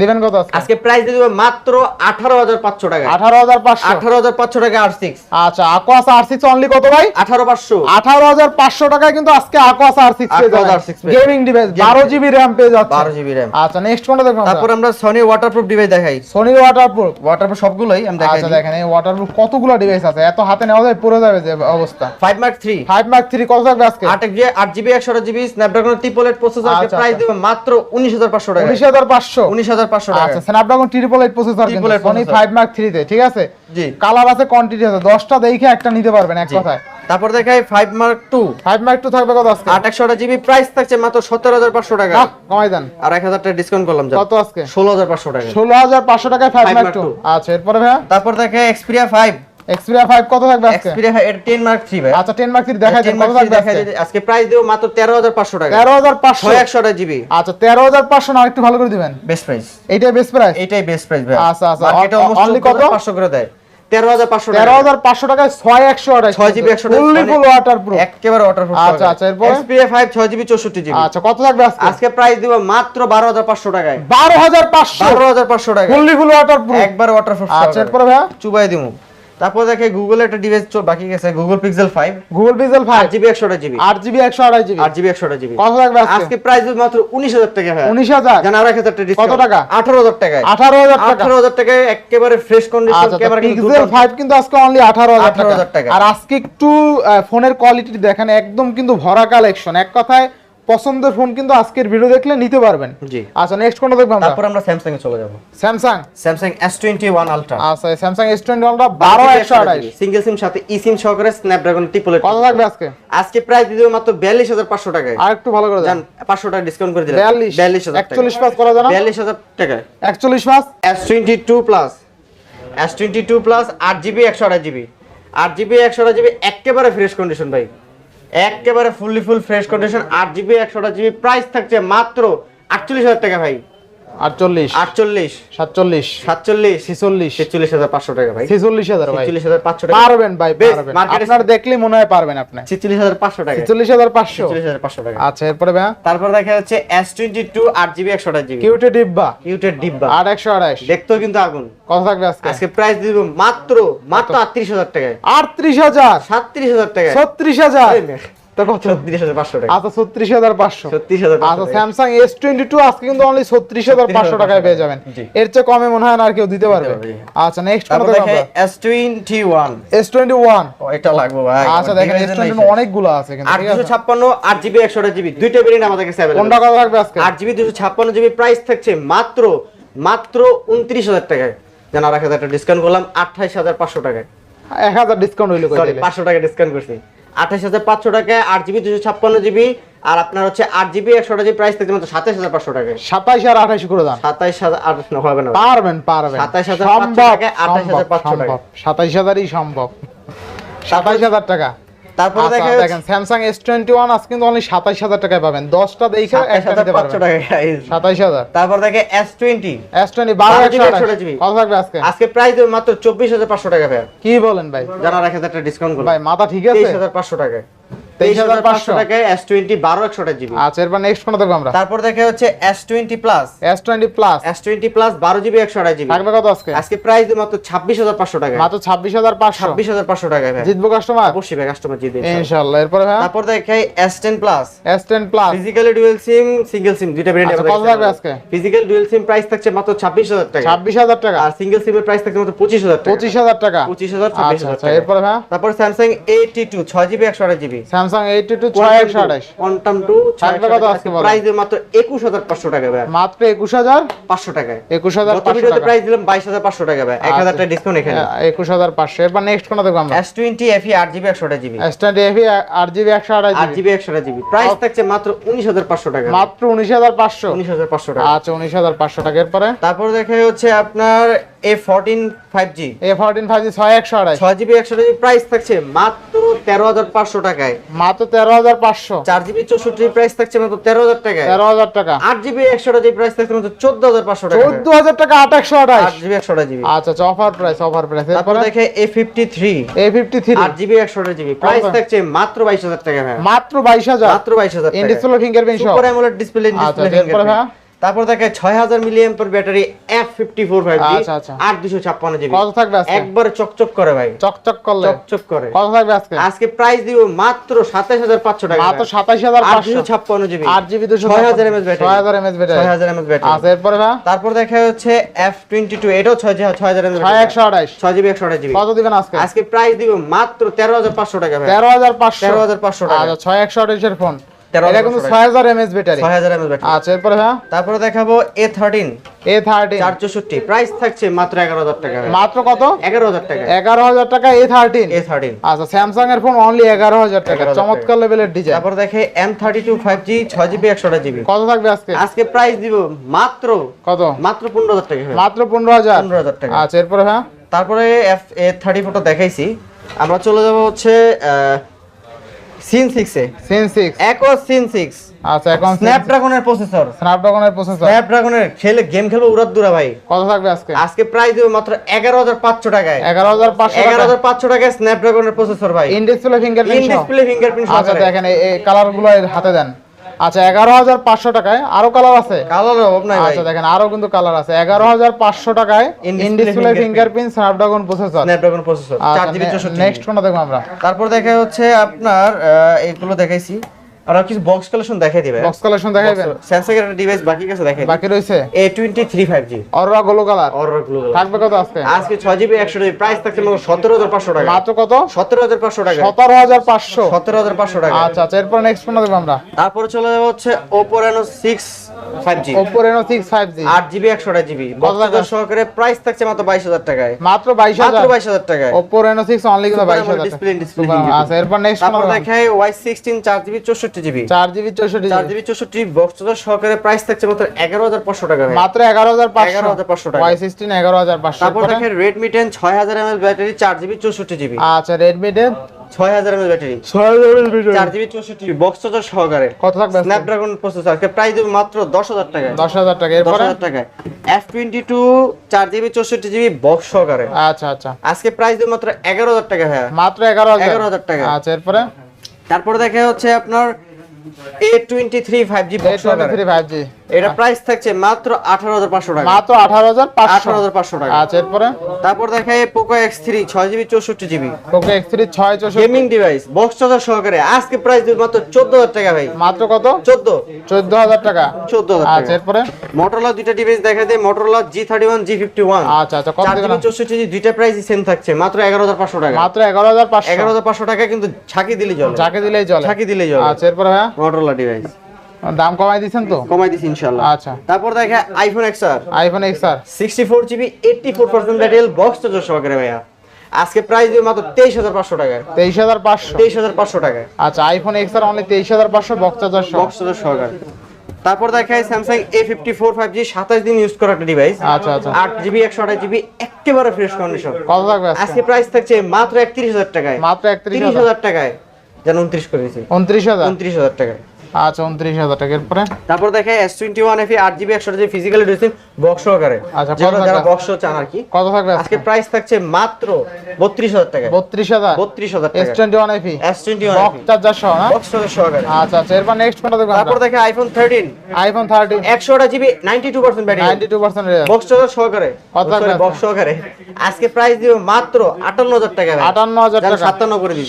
দিবেন কত আজকে? প্রাইস দিয়ে মাত্র 18500 টাকা। 18500 18500 টাকা R6 আচ্ছা আকোয়াস R6 অনলি কত ভাই? 18500 18500 টাকায় কিন্তু আজকে আকোয়াস R6 পেয়ে Aquos যাবেন R6 পেয়ে গেমিং ডিভাইস 12 জিবি RAM পেয়ে যাচ্ছে 12 জিবি RAM আচ্ছা নেক্সট কোনটা দেখুন তারপর আমরা সনি ওয়াটারপ্রুফ ডিভাইস দেখাই। সোনি ওয়াটারপ্রুফ ওয়াটারপ্রুফ সবগুলোই আমি দেখাই আচ্ছা দেখেন এই ওয়াটারপ্রুফ কতগুলো ডিভাইস আছে? এত হাতে নেওয়া যায় পড়ে যাবে যে অবস্থা। 5 মার্ক 3 5 মার্ক 3 কত থাকবে আজকে? 8 GB 8 GB 128 GB Snapdragon triple eight processor price. দেবো মাত্র 19500 টাকা 19500 19500 টাকা। আচ্ছা স্ন্যাপড্রাগন ট্রিপল এইট প্রসেসর কিন্তু Triple eight Sony processor। 5 mark 3 তে ঠিক আছে? জি। কালার আছে কোয়ান্টিটি আছে 10টা দেখে একটা নিতে পারবেন এক কথায়। তারপর দেখাই 5 মার্ক 2 5 মার্ক 2 থাকবে কত আজকে? 8 জিবি প্রাইস থাকছে মাত্র 17500 টাকা। কমাই দেন। আর 1000 টাকা ডিসকাউন্ট করলাম যা কত আজকে? 16500 টাকা। 16500 টাকায় 5 5 মার্ক Mark 2 two। আচ্ছা এরপরে তারপর দেখে Xperia 5 এক্সপিরিয়া 5 কত থাকবে আজকে? Xperia 5 এটা 10 মার্ক 3 ভাই। আচ্ছা 10 মার্ক 3 দেখাই দেন কত থাকবে আজকে? আজকে প্রাইস দেবো মাত্র 13500 টাকা। 13500 100 জিবি। আচ্ছা 13500 না একটু ভালো করে দিবেন। বেস্ট প্রাইস এইটাই বেস্ট প্রাইস এইটাই বেস্ট প্রাইস ভাই। আচ্ছা, আচ্ছা। মার্কেটে অলমোস্ট কত? 500 করে দেয়। 13500 টাকা। 13500 টাকায় 6128 6 জিবি 100 ফুললি ফুল ওয়াটারপ্রুফ একেবারে ওয়াটারপ্রুফ আচ্ছা, আচ্ছা, এরপরে? Xperia 5 6 GB 64 GB. আচ্ছা কত থাকবে আজকে? আজকে প্রাইস দিব মাত্র 12500 টাকায়। 12500 12500 টাকা ফুললি ফুল ওয়াটারপ্রুফ একবার ওয়াটারপ্রুফ আচ্ছা এরপরে ভাইয়া? চুবাই দিমু। তারপর দেখে গুগল একটা ডিভাইস চল বাকি গেছে Google Pixel 5 Google Pixel 5 GB 100 GB 8 GB 128 GB 8 GB 100 GB কত থাকবে আজকে? আজকে প্রাইস মাত্র 19000 টাকা ভাই 19000 জানা 1000 টাকা ডিসকাউন্ট কত টাকা? 18000 টাকায়। 18000 টাকা। 18000 টাকায় একেবারে ফ্রেশ কন্ডিশন ক্যামেরা কিন্তু পিক্সেল 5 কিন্তু আজকে অনলি 18000 টাকা। 18,000 টাকা। আর আজকে একটু ফোনের কোয়ালিটি দেখেন একদম কিন্তু ভরা কালেকশন এক কথায় পছন্দের ফোন কিন্তু আজকের ভিডিও দেখলে নিতে পারবেন। জি। আচ্ছা নেক্সট কোনটা দেখব আমরা? তারপর আমরা স্যামসাং এ চলে যাব। স্যামসাং স্যামসাং S21 আলট্রা আচ্ছা স্যামসাং S21 টা 12128 সিঙ্গেল সিম সাথে ই সিম সহকারে স্ন্যাপড্রাগন ট্রিপলেট কত থাকবে আজকে? আজকে প্রাইস দিয়ে মাত্র 42500 টাকায়। আর একটু ভালো করে দেন 500 টাকা ডিসকাউন্ট করে দিলাম। 42 42000 টাকা। 41 পাস করা জানা 42000 টাকা 41 pass S22 plus S22 plus 8GB 128GB 8GB 128GB একেবারে ফ্রেশ কন্ডিশন ভাই। একেবারে fully full fresh condition 8GB 128GB price থাকছে মাত্র 48000 টাকা ভাই। 48 48 47 47 46 46500 টাকা ভাই। 46000 ভাই। 46500 টাকা। পারবেন ভাই আপনার দেখলে মনে হয় পারবেন আপনি। 46500 টাকা। 46500 46500 টাকা। আচ্ছা এরপরে ভাই তারপর দেখা যাচ্ছে S22 8GB 128GB কিউটে ডিব্বা। কিউটের ডিব্বা। 8128 দেখতেও কিন্তু আগুন। কত থাকবে আজকে। আজকে প্রাইস দিব মাত্র মাত্র 38000 টাকায়। 38000 37000 টাকায়। 36000 তো কত 36500 টাকা আচ্ছা 36500 36500 আচ্ছা স্যামসাং S22 আজকে কিন্তু অনলি 36500 টাকায় পেয়ে যাবেন জি। এর চেয়ে কমে মনে হয় না আর কেউ দিতে পারবে পারবে। আচ্ছা নেক্সট কোন তারপর দেখো দেখে আমরা S21 S21 ও এটা লাগবে ভাই আচ্ছা দেখেন S21 অনেকগুলো আছে কিন্তু ঠিক আছে 856 8GB 128GB দুইটা ভেরিয়েন্ট আমাদের কাছে কোনটা अवेलेबल কত থাকবে আজকে 8GB 256GB প্রাইস থাকছে মাত্র মাত্র 29000 টাকায় জানা রাখা একটা ডিসকাউন্ট করলাম 28500 টাকায় 1000 ডিসকাউন্ট হইলো কই সরি দিলে 500 টাকা ডিসকাউন্ট করছি 28500 টাকায় 8GB 256GB আর আপনার হচ্ছে 8GB 128GB প্রাইস থাকছে মাত্র 27500 টাকায় 27 আর 28 করে দাম। 27000 আর না, হবে না। পারবেন পারবেন। 27,500 সম্ভব, আঠাশ হাজার পাঁচশো টাকা। সম্ভব। 27000ই সম্ভব। 27000 টাকা। তারপরে দেখেন স্যামসাং দেখেন টোয়েন্টি S21 আজ কিন্তু অনলি 27000 টাকায় পাবেন। 10টা দেখে একটা নিতে 27500 পারবেন টাকা সাতাইশ 27000 তারপর দেখে এস টোয়েন্টি এস টোয়েন্টি বারো কত থাকবে আজকে? আজকে প্রাইস দেবে মাত্র 24500 টাকা ভাই কি বলেন ভাই? যারা রাখে একটা ডিসকাউন্ট করলাম ভাই মাথা ঠিক আছে? 23500 টাকা তেইশ হাজার পাঁচশো টাকায়। এস টোয়েন্টি বারো একশো জিবি আচ্ছা এরপর নেক্সট কোনটা দেখব আমরা? তারপর দেখা হচ্ছে প্লাস প্লাস প্লাস জিবি একশো আড়াই জিবি থাকবে কত আজকে? আজকে প্রাইস মাত্র ছাব্বিশ হাজার পাঁচশো টাকা মাত্র ছাব্বিশ হাজার পাঁচশো। ছাব্বিশ হাজার পাঁচশো টাকা ভাই। জিতবো কাস্টমার অবশ্যই ভাই কাস্টমার জিতে ইনশাল্লাহ। এরপরে তারপর দেখাই S plus S ten plus physically dual SIM single SIM দুইটা ভেরিয়েন্ট আচ্ছা, কত থাকবে আজকে? ফিজিক্যাল ডুয়েল সিম প্রাইস থাকছে মাত্র ছাব্বিশ হাজার টাকা হাজার আর সিঙ্গেল সিমের প্রাইস থাকছে মাত্র পঁচিশ হাজার টাকা। হাজার হাজার হাজার এরপরে তারপর জিবি স্যামসাং কোয়ান্টাম থাকবে কত আজকে বলো? প্রাইস মাত্র একুশ হাজার পাঁচশো টাকা ভাই। মাত্র একুশ হাজার? পাঁচশো টাকায়। একুশ হাজার গত পাঁচশো ভিডিওতে টাকা। প্রাইস দিলাম বাইশ হাজার পাঁচশো টাকা ভাই। এক হাজার আচ্ছা। টাকা ডিসকাউন্ট এখানে এরপর নেক্সট কোনটা দেখব আমরা? প্রাইস থাকছে মাত্র মাত্র আচ্ছা এরপরে? তারপর দেখে হচ্ছে আপনার A fourteen five G A fourteen five G ছয় একশো আঠাশ ছয় জিবি একশো জিবি প্রাইস থাকছে মাত্র তেরো হাজার পাঁচশো টাকায়। মাত্র তেরো হাজার পাঁচশো। চার জিবি চৌষট্টি প্রাইস থাকছে মাত্র তেরো হাজার টাকায়। তেরো হাজার টাকা। আট জিবি একশো জিবি প্রাইস থাকছে মাত্র চোদ্দ হাজার পাঁচশো টাকা চোদ্দ হাজার টাকা আট একশো আঠাশ। আট জিবি একশো জিবি। আচ্ছা আচ্ছা অফার প্রাইস অফার প্রাইস তারপর দেখে A fifty three A fifty three আট জিবি একশো জিবি। প্রাইস? থাকছে মাত্র বাইশ হাজার টাকা মাত্র বাইশ হাজার। মাত্র বাইশ হাজার in display fingerprint super AMOLED display? তারপর দেখে ছয় হাজার milliamp battery F fifty four five. আট দুশো ছাপ্পান্ন জিবি কত থাকবে একবারে চকচক করে ভাই। চকচক করলে? চকচক করে। কত থাকবে আজকে? আজকে প্রাইস দিব মাত্র সাতাশ হাজার পাঁচশো টাকা। মাত্র সাতাশ হাজার আট দুশো ছাপ্পান্ন জিবি আট জিবি দুশো ছয় হাজার এমএস ব্যাটারি। ছয় হাজার এমএস ব্যাটারি। ছয় হাজার এমএস ব্যাটারি। আচ্ছা এরপরে ভাই তারপর দেখা হচ্ছে এফ টোয়েন্টি টু এটাও ছয় ছয় হাজার এমএস ছয় একশো আঠাশ। ছয় জিবি একশো আঠাশ জিবি কত দিবেন আজকে? আজকে প্রাইস দিব মাত্র তেরো হাজার পাঁচশো টাকা তেরো হাজার পাঁচশো। তেরো হাজার পাঁচশো টাকা। আচ্ছা ছয় একশো আঠাশের ফোন 13,500 এটা কিন্তু টাকা। ছয় হাজার এমএস ব্যাটারি ছয় হাজার এমএস ব্যাটারি আচ্ছা এরপরে হ্যাঁ? তারপরে দেখাবো A thirteen A thirteen price থাকছে মাত্র এগারো হাজার টাকা। মাত্র কত? এগারো হাজার টাকা। এগারো হাজার টাকা এ থার্টিন এ থার্টিন আচ্ছা স্যামসাং এর ফোন অনলি এগারো হাজার টাকা। 11,000 চমৎকার লেভেলের ডিজাইন তারপর দেখে M thirty two five G ছয় জিবি একশো জিবি কত থাকবে আজকে? আজকে প্রাইস দিব মাত্র কত? মাত্র পনেরো হাজার টাকা। মাত্র পনেরো হাজার। পনেরো হাজার টাকা। আচ্ছা এরপরে হ্যাঁ? তারপরে এফ এ থার্টি ফোরটা দেখাইছি। আমরা চলে যাব হচ্ছে সিন সিক্সে সিন সিক্স একো সিন সিক্স আচ্ছা এখন স্ন্যাপড্রাগনের প্রসেসর স্ন্যাপড্রাগনের প্রসেসর স্ন্যাপড্রাগনের খেলে গেম খেলব উড়াত দুরা ভাই। কত থাকবে আজকে? আজকে প্রাইস দেবো মাত্র এগারো হাজার পাঁচশো টাকায়। এগারো হাজার পাঁচশো এগারো হাজার পাঁচশো টাকায় স্ন্যাপড্রাগনের প্রসেসর ভাই। ইন ডিসপ্লে ইন ফিঙ্গারপ্রিন্ট সহ। ডিসপ্লে ফিঙ্গারপ্রিন্ট আচ্ছা দেখেন এই- হাতে দেন। আচ্ছা এগারো হাজার পাঁচশো টাকায় আরও কালার আছে? কালার অভাব নাই আচ্ছা দেখেন আরও কিন্তু কালার আছে। এগারো হাজার পাঁচশো টাকায় In in display display fingerprint। Fingerprint Snapdragon processor Snapdragon processor চার জিবি নেক্সট কোনটা দেখব আমরা? তারপর দেখা হচ্ছে আপনার এগুলো দেখাইছি। আর কিছু বক্স কালেকশন দেখাই দিবে। বক্স কালেকশন দেখাইবেন স্যামসাং এর একটা ডিভাইস বাকি কাছে দেখাই বাকি রয়েছে? A twenty three five G aurora গোলো colour থাকবে কত আজকে? আজকে ছয় জিবি একশো জিবি প্রাইস থাকছে মাত্র সতেরো হাজার পাঁচশো টাকা। মাত্র কত? সতেরো হাজার পাঁচশো টাকা। সতেরো হাজার পাঁচশো। সতেরো হাজার পাঁচশো টাকা। আচ্ছা আচ্ছা এরপর নেক্সট কোনটা দেখব আমরা। তারপরে চলে যাব হচ্ছে G Oppo Reno six five G আট জিবি একশো জিবি কত সহকারে প্রাইস থাকছে মাত্র বাইশ হাজার টাকায়। মাত্র বাইশ মাত্র হাজার বাইশ হাজার টাকায়। ওপো রেনো সিক্স অনলি কিন্তু বাইশ হাজার ডিসপ্লে ডিসপ্লে আচ্ছা এরপর নেক্সট তারপর দেখায় ওয়াই সিক্সটিন চার জিবি চৌষট্টি জিবি চার জিবি চৌষট্টি চার জিবি চৌষট্টি বক্স সহকারে প্রাইস থাকছে মাত্র টাকা মাত্র এগারো হাজার পাঁচশো। 11,500 টাকা। ওয়াই সিক্সটিন এগারো হাজার পাঁচশো। তারপর দেখেন রেডমি টেন ছয় হাজার এমএল ব্যাটারি জিবি চৌষট্টি জিবি। আচ্ছা ব্যাটারি। জিবি চৌষট্টি জিবি বক্স চার্জার সহকারে। কত থাকবে আজকে? প্রসেসর আজকে প্রাইস দেবে মাত্র দশ হাজার টাকা এরপরে? জিবি চৌষট্টি জিবি বক্স সহকারে। আচ্ছা আচ্ছা। আজকে প্রাইস দেবে মাত্র এগারো হাজার টাকা হ্যাঁ মাত্র এগারো হাজার। 11,000 টাকা। আচ্ছা এরপরে? তারপর দেখা হচ্ছে আপনার A twenty three five G eight box twenty three five G এটা প্রাইস থাকছে মাত্র আঠারো হাজার পাঁচশো টাকা। মাত্র আঠারো হাজার পাঁচশো। আঠারো হাজার পাঁচশো টাকা। আচ্ছা এরপরে? তারপর ছয় জিবি চৌষট্টি জিবি। পোকো থ্রি ছয় চৌষট্টি। গেমিং ডিভাইস বক্স চার্জার সহকারে। আজকে প্রাইস দেবে মাত্র চোদ্দ হাজার টাকা ভাই। মাত্র কত? চোদ্দ। চোদ্দ হাজার টাকা। চোদ্দ হাজার আচ্ছা এরপরে? মোটরলা দুইটা ডিভাইস দেখা দেয় জি ফিফটি ওয়ান আচ্ছা আচ্ছা কত দিবেন জিবি চৌষট্টি জি দুইটা প্রাইসই সেম থাকছে মাত্র এগারো হাজার পাঁচশো টাকা। মাত্র এগারো হাজার পাঁচশো। এগারো হাজার পাঁচশো টাকা কিন্তু ছাকি দিলে চলে। যাকে দিলেই চলে। ছাকি দিলেই চলে। আচ্ছা এরপরে হ্যাঁ মোটরলা ডিভাইস দাম কমাই দিচ্ছেন তো? কমাই দিছি ইনশাল্লাহ আচ্ছা। তারপর দেখে iPhone X R iPhone X R sixty four GB eighty four percent battery box charger সহকারে ভাইয়া। আজকে প্রাইস দিবে মাত্র তেইশ হাজার পাঁচশো টাকা তেইশ হাজার পাঁচশো? তেইশ হাজার পাঁচশো টাকা আচ্ছা আইফোন এক্স আর অনলি তেইশ হাজার পাঁচশো বক্স চার্জার সহ। বক্স চার্জার সহকারে। তারপর দেখায় Samsung A fifty four five G সাতাশ দিন ইউজ করা একটা ডিভাইস আচ্ছা আচ্ছা। আট জিবি একশো আঠাশ জিবি একেবারে ফ্রেশ কন্ডিশন কত থাকবে আজকে? প্রাইস থাকছে মাত্র একত্রিশ হাজার টাকায়। মাত্র একত্রিশ তিরিশ হাজার হাজার টাকায়। যেন উনত্রিশ করে দিয়েছি। উনত্রিশ হাজার? উনত্রিশ হাজার টাকায়। আচ্ছা টাকা। এরপরে? তারপর ফিজিক্যালি ডিসপ্লে বক্স সহকারে। আচ্ছা, কত যারা বক্স চান আর কি। কত থাকবে আজকে? প্রাইস থাকছে মাত্র টাকা। টাকা। টোয়েন্টি ওয়ান এফি বক্স চার্জার সহ না? বক্স সহকারে। আচ্ছা আচ্ছা এরপর নেক্সট কোনটা তারপর দেখে ব্যাটারি বক্স চার্জার সহকারে। কত বক্স সহকারে। আজকে প্রাইস দিব মাত্র টাকা টাকা। করে দিবি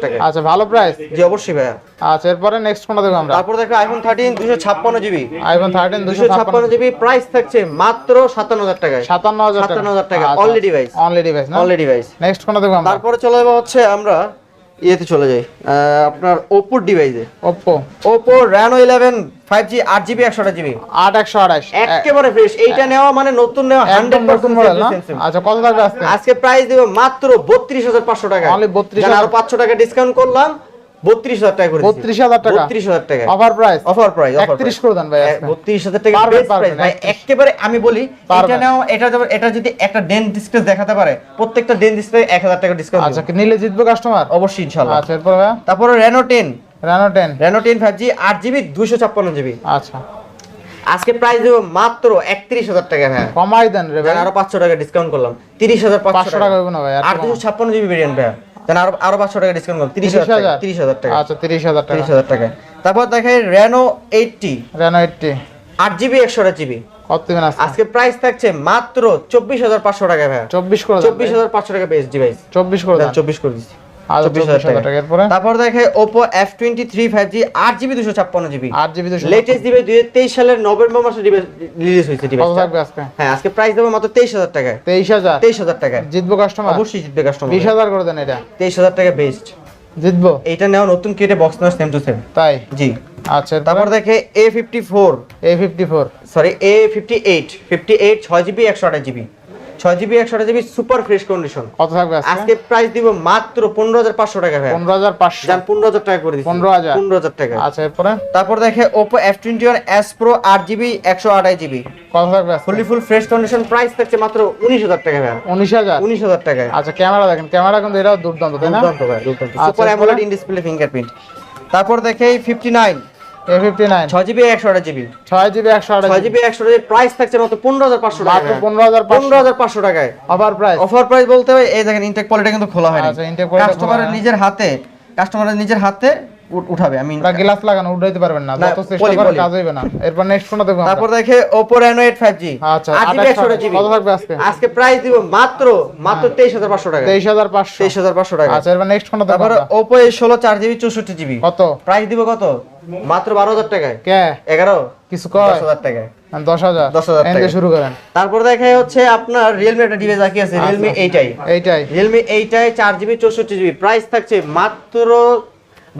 টাকা। আচ্ছা ভালো প্রাইস জি অবশ্যই ভাইয়া। আচ্ছা এরপরে? নেক্সট কোনটা দেখব আমরা? তারপর দেখো আইফোন থার্টিন দুশো ছাপ্পান্ন জিবি আইফোন থার্টিন দুশো দুশো ছাপ্পান্ন জিবি প্রাইস থাকছে মাত্র সাতান্ন হাজার টাকায়। সাতান্ন হাজার টাকা। only device। অনলি ডিভাইস না? অনলি ডিভাইস নেক্সট কোনটা দেখব আমরা? তারপরে চলে যাব হচ্ছে আমরা ইয়েতে চলে যাই। আপনার ওপোর ডিভাইসে Oppo Oppo Reno eleven five G আট জিবি একশোটা জিবি আট একশো আঠাশ। একেবারে ফ্রেশ এইটা নেওয়া মানে নতুন নেওয়া হান্ড্রেড নতুন মডেল না? আচ্ছা কত থাকবে আজকে? আজকে প্রাইস দিব মাত্র বত্রিশ হাজার পাঁচশো টাকা 32,000 জান আরও পাঁচশো টাকা ডিসকাউন্ট করলাম বত্রিশ হাজার টাকা করে বত্রিশ হাজার টাকা? বত্রিশ হাজার টাকা। অফার প্রাইস অফার প্রাইস একত্রিশ করে দেন ভাই বত্রিশ হাজার টাকা পারবেন, best পারবেন, price ভাই। একেবারে আমি বলি এটা নাও এটা এটা যদি একটা ডেন ডিসপ্লে দেখাতে পারে প্রত্যেকটা ডেন ডিসপ্লে এক হাজার টাকা ডিসকাউন্ট আচ্ছা নিলে জিতবে কাস্টমার অবশ্যই ইনশাল্লাহ আচ্ছা এরপর তারপরে Reno ten Reno ten Reno ten five G আট জিবি ছাপ্পান্ন জিবি আচ্ছা। আজকে প্রাইস দেবো মাত্র একত্রিশ হাজার টাকা কমাই দেন রে ভাই। আরও পাঁচশো টাকা ডিসকাউন্ট করলাম তিরিশ হাজার পাঁচশো টাকা না ভাই আর দুশো ছাপ্পান্ন জিবি ভেরিয়েন্ট ভাইয়া জান আরও আরও পাঁচশো টাকা ডিসকাউন্ট করলাম। তিরিশ হাজার টাকা। তিরিশ হাজার। টাকা। আচ্ছা তিরিশ হাজার তিরিশ হাজার টাকা। তারপর দেখেন রেনো এইটটি রেনো এইটটি আট জিবি একশো জিবি আজকে? প্রাইস থাকছে মাত্র চব্বিশ হাজার পাঁচশো টাকা ভাই চব্বিশ করে চব্বিশ হাজার পাঁচশো টাকা বেস্ট ডিভাইস চব্বিশ করে চব্বিশ করে দিচ্ছি। আচ্ছা তারপর দেখে জিবি দুশো ছাপ্পান্ন জিবি আট জিবি লেটেস্ট দিবে দুই তেইশ সালের নভেম্বর মাসে রিলিজ হয়েছে ডিভাইসটা হ্যাঁ আজকে প্রাইস দেবো মাত্র তেইশ হাজার টাকায়। তেইশ হাজার? তেইশ হাজার টাকায়। জিতবো কাস্টমার অবশ্যই জিতবে কাস্টমার বিশ হাজার করে দেন এটা। তেইশ হাজার টাকা বেস্ট জিতবো? এইটা নেওয়া নতুন কেটে বক্স নেওয়া সেম টু সেম তাই? জি। আচ্ছা তারপর দেখে A fifty four A fifty four sorry A fifty eight fifty eight ছয় জিবি একশো আঠাশ জিবি সুপার ফ্রেশ কন্ডিশন কত থাকবে আজকে? আজকে প্রাইস দিব মাত্র পনেরো হাজার পাঁচশো টাকা ভাই পনেরো হাজার পাঁচশো। পনেরো হাজার টাকা করে দিচ্ছি 15,000 পনেরো হাজার টাকা। আচ্ছা এরপরে? তারপর দেখে Oppo F twenty one S pro আট জিবি একশো আঠাশ জিবি কত থাকবে fully full fresh condition price থাকছে মাত্র উনিশ হাজার টাকা ভাই উনিশ হাজার? উনিশ হাজার টাকায় আচ্ছা ক্যামেরা দেখেন ক্যামেরা কিন্তু এটাও দুর্দান্ত তাই না? দুর্দান্ত ভাই দুর্দান্ত। আচ্ছা, super AMOLED in display fingerprint তারপর দেখে fifty nine A fifty nine ছয় জিবি একশো আঠাশ জিবি। ছয় জিবি একশো আঠাশ ছয় জিবি। একশো জিবি প্রাইস থাকছে মাত্র পনেরো হাজার পাঁচশো টাকা মাত্র পনেরো হাজার পনেরো পাঁচশো হাজার পাঁচশো টাকায়। অফার প্রাইস অফার প্রাইস বলতে এই দেখেন ইনটেক কোয়ালিটি কিন্তু খোলা হয়নি। আচ্ছা, কাস্টমারের নিজের হাতে কাস্টমারের নিজের হাতে উঠাবে আমি গ্লাস লাগানো উঠাইতে পারবেন না। যত চেষ্টা কাজ হইবে না। এরপর নেক্সট দেখব তারপর দেখে Oppo Reno 8 5G আচ্ছা, 8 জিবি 28 128 জিবি। কত থাকবে আজকে? আজকে প্রাইস দিব মাত্র মাত্র 23500 টাকা। তেইশ হাজার পাঁচশো। 23500 টাকা। আচ্ছা এরপর নেক্সট দেখব তারপর? Oppo A16 4 GB 64 GB. কত? প্রাইস দিব কত? মাত্র 12000 টাকায়। কে? 11 কিছু কয়? 10000 টাকায়। দশ হাজার। 10,000 এনকে টাকা। শুরু করেন। তারপর দেখে হচ্ছে আপনার Realme একটা ডিভাইস বাকি আছে Realme 8i এইটাই Realme 8i 4 GB 64 GB. Price থাকছে মাত্র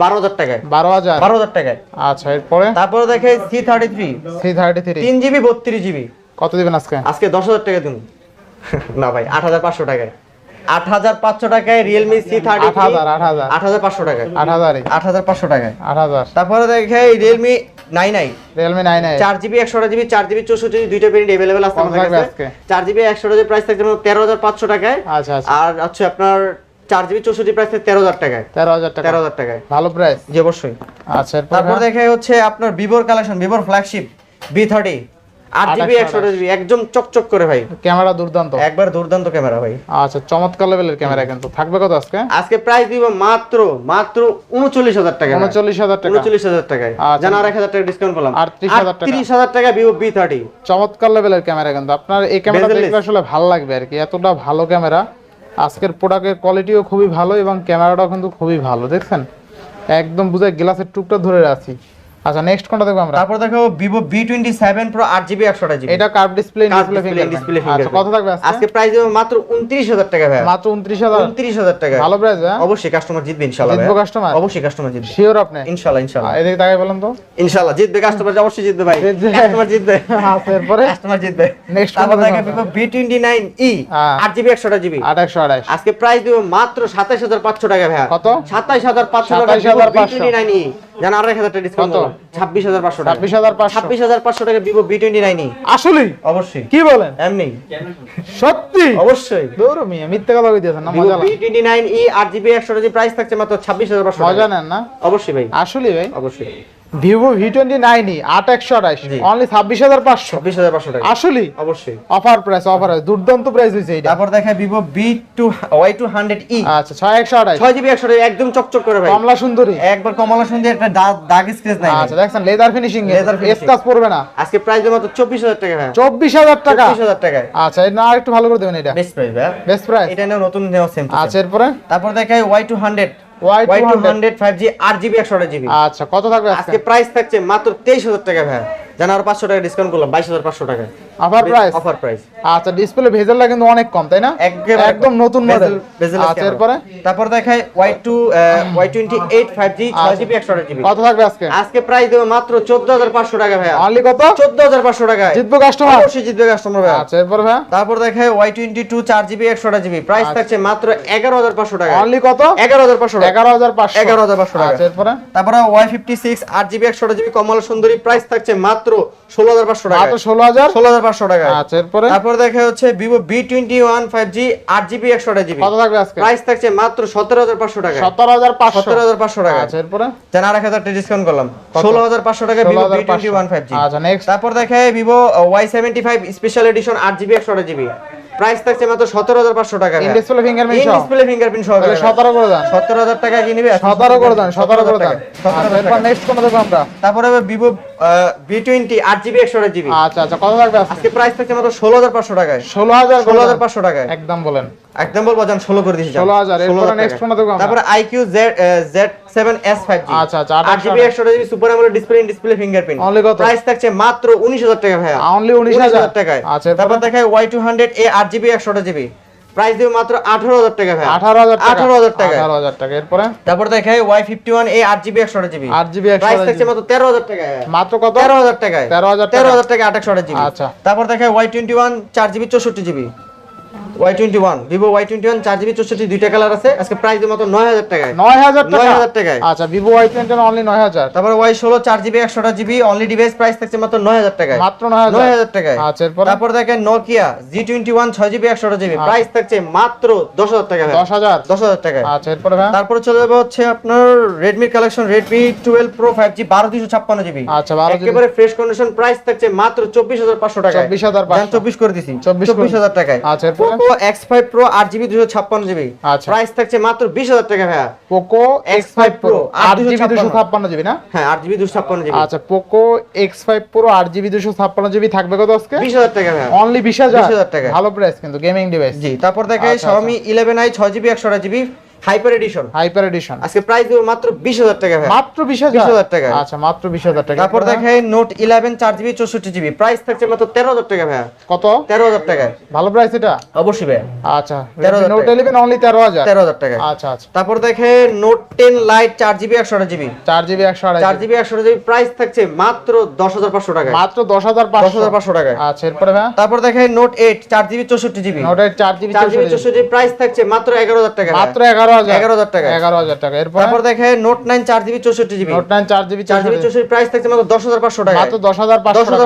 12000 টাকায়। বারো হাজার? 12000 টাকায়। আচ্ছা এরপরে? তারপর দেখে C33 three thirty three 3 GB 32 GB কত দিবেন আজকে? আজকে দশ হাজার টাকা দিন। না ভাই আট হাজার পাঁচশো টাকায়। আট হাজার পাঁচশো টাকায় রিয়েলমি সি থার্টি আট হাজার আট হাজার। আট হাজার পাঁচশো টাকায়। আট হাজারই। আট হাজার পাঁচশো টাকায়। আট হাজার। তারপরে দেখে Realme nine i Realme nine i চার জিবি একশো জিবি চার জিবি চৌষট্টি দুইটা ভেরিয়েন্ট এভেলেবেল আছে আমাদের কাছে। আজকে? চার জিবি একশো জিবি প্রাইস থাকছে তেরো হাজার পাঁচশো টাকায়। আচ্ছা আচ্ছা। আর হচ্ছে আপনার চার জিবি চৌষট্টি প্রাইস তেরো হাজার টাকায়। তেরো হাজার টাকা। তেরো হাজার টাকায়। ভালো প্রাইস জি অবশ্যই। আচ্ছা তারপর দেখে হচ্ছে আপনার ভিভোর কালেকশন ভিভোর ফ্ল্যাগশিপ বি থার্টি আট জিবি একশো জিবি একদম চকচক করে ভাই। ক্যামেরা দুর্দান্ত। একবার দুর্দান্ত ক্যামেরা ভাই। আচ্ছা চমৎকার লেভেলের ক্যামেরা কিন্তু। থাকবে কত আজকে? আজকে প্রাইস দিব মাত্র মাত্র উনচল্লিশ হাজার টাকা উনচল্লিশ হাজার টাকা। উনচল্লিশ হাজার টাকায়। আচ্ছা। জানা আর এক হাজার টাকা ডিসকাউন্ট করলাম আর 30,000 টাকা। তিরিশ হাজার টাকা ভিভো বি থার্টি চমৎকার লেভেলের ক্যামেরা কিন্তু। আপনার এই ক্যামেরা দেখলে আসলে ভালো লাগবে আর কি। এতটা ভালো ক্যামেরা। আজকের প্রোডাক্টের কোয়ালিটিও খুবই ভালো এবং ক্যামেরাটাও কিন্তু খুবই ভালো, দেখছেন? একদম বুঝে গ্লাসের টুকটা ধরে আছি আচ্ছা নেক্সট কোনটা দেখব আমরা? তারপর দেখো প্রো আট জিবি একশো জিবি এটা কার্ভ ডিসপ্লে ডিসপ্লে আচ্ছা কত থাকবে আজকে? আজকে প্রাইস দেবো মাত্র উনত্রিশ হাজার টাকা ভাই মাত্র উনত্রিশ হাজার? উনত্রিশ হাজার টাকা। ভালো প্রাইস হ্যাঁ? অবশ্যই কাস্টমার জিতবে ইনশাল্লাহ জিতবো ভাই। customer? অবশ্যই কাস্টমার জিতবে। শিওর আপনি? ইনশাল্লাহ ইনশাল্লাহ এদিকে তাকাই বলেন তো। ইনশাল্লাহ জিতবে কাস্টমার অবশ্যই জিতবে ভাই। কাস্টমার জিতবে। আচ্ছা এরপরে? কাস্টমার জিতবে। তারপর কোনটা দেখো একশো জিবি আট একশো আড়াইশ আজকে প্রাইস দিব মাত্র সাতাইশ হাজার পাঁচশো টাকা ভাইয়া। কত? সাতাইশ হাজার পাঁচশো টাকা 27,500 জান আর হাজার টাকা ডিসকাউন্ট ছাব্বিশ হাজার পাঁচশো টাকা। ছাব্বিশ হাজার পাঁচশো। ছাব্বিশ হাজার পাঁচশো টাকা ভিভো বি টোয়েন্টি নাইনই আসলেই? অবশ্যই। কি বলেন? এমনি। সত্যি? অবশ্যই। দৌড় মিয়া মিথ্যে কথা কইতেছেন না মজা বি টোয়েন্টি নাইন ই আট জিবি একশো প্রাইস থাকছে মাত্র ছাব্বিশ হাজার পাঁচশো মজা নেন না? অবশ্যই ভাই। আসলেই ভাই। অবশ্যই। ভিভো ভি টোয়েন্টি নাইনই আট একশো আঠাশ অনলি ছাব্বিশ হাজার পাঁচশো। ছাব্বিশ হাজার পাঁচশো টাকা। আসলেই? অবশ্যই। অফার প্রাইস অফার দুর্দান্ত প্রাইস হয়েছে এইটা। তারপর দেখায় Vivo V two Y two hundred E. আচ্ছা ছয় একশো আঠাশ ছয় জিবি একশো একদম চকচক করে ভাই। কমলা সুন্দরী। একবার কমলা সুন্দর একটা দা- দাগ স্ক্রেচ নাই আচ্ছা দেখছেন লেদার ফিনিশিং finishing। স্কাচ পড়বে না। আজকে প্রাইস মাত্র চব্বিশ হাজার টাকা চব্বিশ হাজার টাকা? চব্বিশ হাজার টাকায়। আচ্ছা এটা আর একটু ভালো করে দেবেন এটা। বেস্ট প্রাইস বেস্ট প্রাইস এটা নতুন নেওয়া সেম আচ্ছা এরপরে? তারপর দেখায় Y two hundred. Y Y two two hundred five G আট জিবি একশো জিবি আচ্ছা কত থাকবে আজকে? আজকে প্রাইস থাকছে মাত্র তেইশ হাজার টাকা ভাই জানা আর পাঁচশো টাকা ডিসকাউন্ট করলাম বাইশ হাজার পাঁচশো টাকা। অফার প্রাইস অফার প্রাইস আচ্ছা ডিসপ্লে ভেজেলটা কিন্তু অনেক কম তাই না? একদম নতুন মডেল আচ্ছা এরপরে? তারপর টোয়েন্টি এইট ফাইভ জি ছয় জিবি একশো জিবি কত থাকবে আজকে? আজকে প্রাইস দেবো মাত্র চোদ্দ হাজার পাঁচশো টাকা ভাইয়া। অনলি কত? চোদ্দ হাজার পাঁচশো টাকায়। জিতবো কাস্টমার অবশ্যই জিতবে কাস্টমার ভাইয়া। আচ্ছা এরপরে ভাই তারপর চার জিবি একশোটা জিবি প্রাইস থাকছে মাত্র এগারো হাজার পাঁচশো টাকা। অনলি কত? এগারো হাজার পাঁচশো টাকা। এগারো হাজার পাঁচশো। এগারো হাজার পাঁচশো টাকা। আচ্ছা এরপরে? তারপরে ওয়াই ফিফটি সিক্স আট জিবি একশোটা জিবি কমলা সুন্দরী। প্রাইস থাকছে মাত্র ষোলো হাজার পাঁচশো টাকা ষোলো হাজার? ষোলো হাজার পাঁচশো টাকা আচ্ছা এরপরে? তারপর দেখা হচ্ছে Vivo V twenty one five G আট জিবি একশোটা জিবি। কত থাকবে আজকে? প্রাইস থাকছে মাত্র সতেরো হাজার পাঁচশো টাকা সতেরো হাজার পাঁচশো। সতেরো হাজার পাঁচশো টাকা আচ্ছা এরপরে? আর এক হাজার ডিসকাউন্ট করলাম। ষোলো হাজার পাঁচশো টাকা Vivo V twenty one five G আচ্ছা নেক্সট তারপর দেখায় Vivo Y seventy five special edition আট জিবি একশোটা জিবি। প্রাইস থাকছে মাত্র সতেরো হাজার পাঁচশো টাকা ডিসপ্লে ফিঙ্গারপ্রিন্ট সহ। ডিসপ্লে ফিঙ্গারপ্রিন্ট সহ তাহলে সতেরো করে দাও সতেরো হাজার টাকা কি নিবে? সতেরো করে দেন সতেরো করে দেন। সতেরো আচ্ছা, এরপর নেক্সট কোন দেখব আমরা। তারপরে ভিভো বি টোয়েন্টি আট জিবি একশো জিবি আচ্ছা আচ্ছা কত থাকবে আজকে? আজকে প্রাইস থাকছে মাত্র ষোলো হাজার পাঁচশো টাকায়। ষোলো হাজার ষোলো হাজার পাঁচশো টাকায়। একদম বলেন। এক নম্বর বাজান 16 করে দিয়েছি 16000 এরপর নেক্সট ফোন দেখো তারপর IQ Z Z 7s 5G আচ্ছা আচ্ছা 8GB 128GB super AMOLED display in display fingerprint only কত? প্রাইস থাকছে মাত্র 19000 টাকা ভাই অনলি 19000 টাকা আচ্ছা তারপর দেখায় Y200 এ 8GB 128GB প্রাইস দিও মাত্র 18000 টাকা ভাই 18000 টাকা। 18000 টাকা। 18000 টাকা এরপরে? তারপর দেখায় Y51 এ 8GB 128GB 8GB 128GB price থাকছে মাত্র 13000 টাকা মাত্র কত? 13000 টাকা। 13000 13000 টাকা 128GB আচ্ছা। তারপর দেখায় Y21 4GB 64GB Y twenty one Vivo Y twenty one চার জিবি চৌষট্টি দুইটা কালার আছে। আজকে প্রাইস মাত্র নয় হাজার টাকায়। নয় হাজার টাকা? 9,000 টাকায়। আচ্ছা ভিভো ওয়াই টোয়েন্টি অনলি নয় হাজার। তারপর ওয়াই ষোলো চার জিবি একশোটা জিবি অনলি ডিভাইস প্রাইস থাকছে মাত্র নয় হাজার টাকায়। মাত্র নয় হাজার। টাকায়। আচ্ছা তারপর দেখেন নোকিয়া জি টোয়েন্টি ওয়ান ছয় জিবি একশোটা জিবি। প্রাইস থাকছে মাত্র দশ হাজার টাকা দশ হাজার? দশ হাজার টাকায়। আচ্ছা এরপরে তারপরে চলে যাবে হচ্ছে আপনার Redmi collection Redmi twelve pro five G বারো দুশো ছাপ্পান্ন জিবি। আচ্ছা, 12 একেবারে ফ্রেশ কন্ডিশন প্রাইস থাকছে মাত্র চব্বিশ হাজার পাঁচশো টাকা 24,500 চব্বিশ করে দিছি। চব্বিশ হাজার টাকায়। আচ্ছা এক্স ফাইভ প্রো আট জিবি দুশো ছাপ্পান্ন জিবি। প্রাইস থাকছে মাত্র বিশ হাজার টাকা ভাইয়া। পোকো এক্স ফাইভ প্রো আট জিবি দুশো 256 ছাপ্পান্ন। জিবি না? হ্যাঁ আট জিবি দুশো ছাপ্পান্ন জিবি আচ্ছা পোকো এক্স ফাইভ প্রো আট জিবি দুশো ছাপ্পান্ন জিবি থাকবে কত আজকে? বিশ হাজার টাকা ভাইয়া। অনলি বিশ হাজার? 20,000 টাকা। ভালো প্রাইস কিন্তু গেমিং ডিভাইস জি তারপর দেখাই আচ্ছা, Xiaomi 11i 6GB 128GB hyper edition hyper edition আজকে প্রাইস দেব মাত্র 20000 টাকা ভাই। মাত্র 20,000 টাকা। আচ্ছা মাত্র বিশ হাজার টাকা। তারপর এরপরে দেখাই Note 11 4GB 64GB প্রাইস থাকছে মাত্র 13000 টাকা ভাই কত? 13000 টাকা। ভালো প্রাইস এটা? অবশ্যই ভাই আচ্ছা 13,000 নোট টাকা। ইলেভেন অনলি তেরো হাজার? 13000 টাকা। আচ্ছা আচ্ছা। তারপর দেখে Note 10 Lite 4GB 128GB চার জিবি একশো আড়াই 4GB 128GB প্রাইস থাকছে মাত্র 10500 টাকা মাত্র দশ হাজার পাঁচশো। 10500 টাকা আচ্ছা এরপরে ভাই তারপর দেখে Note 8 4GB 64GB নোটের চার জিবি 4GB 64GB প্রাইস থাকছে মাত্র 11000 টাকা। মাত্র এগারো হাজার। 11,000 টাকা। এগারো হাজার টাকা। এরপরে? তারপর দেখে Note 9 4GB 64GB Note nine চার জিবি চার জিবি চৌষট্টি। প্রাইস থাকছে মাত্র দশ হাজার পাঁচশো টাকা মাত্র দশ হাজার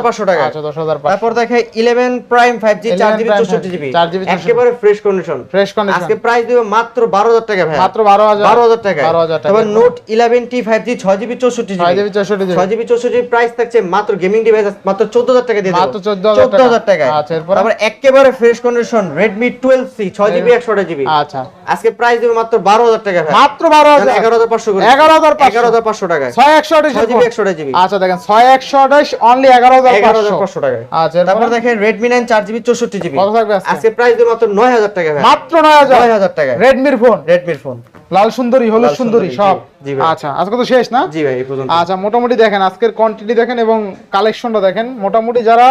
পাঁচশো টাকা। আচ্ছা দশ হাজার তারপর দেখে ইলেভেন প্রাইম ফাইভ জি চার জিবি চৌষট্টি জিবি। 4 GB 64 একেবারে ফ্রেশ কন্ডিশন ফ্রেশ কন্ডিশন আজকে প্রাইস দিব মাত্র বারো হাজার টাকা ভাই মাত্র বারো হাজার। বারো হাজার টাকা বারো হাজার টাকা Note eleven T five G ছয় জিবি চৌষট্টি ছয় জিবি চৌষট্টি ছয় জিবি চৌষট্টি প্রাইস থাকছে মাত্র গেমিং ডিভাইস মাত্র চোদ্দ হাজার টাকা দিয়ে মাত্র 14,000 চোদ্দ হাজার টাকা। আচ্ছা, এরপরে? তারপর একেবারে fresh condition Redmi twelve C ছয় জিবি একশো জিবি। আচ্ছা। আজকে প্রাইস দেবে মাত্র বারো হাজার টাকা মাত্র বারো হাজার। এগারো হাজার পাঁচশো এগারো হাজার এগারো হাজার পাঁচশো টাকায়। ছয় একশো আঠাশ জিবি। একশো জিবি। আচ্ছা দেখেন ছয় একশো আঠাশ অনলি এগারো হাজার এগারো হাজার পাঁচশো টাকায়। আচ্ছা তারপর দেখেন রেডমি নাইন চার জিবি চৌষট্টি জিবি। কত থাকবে আজকে? প্রাইস দেবে মাত্র নয় হাজার টাকা মাত্র নয় হাজার। নয় হাজার টাকা রেডমির ফোন রেডমির ফোন লাল সুন্দরী হলুদ সুন্দরী সব। আচ্ছা আজকে তো শেষ না? জি ভাই এই পর্যন্ত। আচ্ছা মোটামুটি দেখেন আজকের কোয়ান্টিটি দেখেন এবং কালেকশনটা দেখেন। মোটামুটি যারা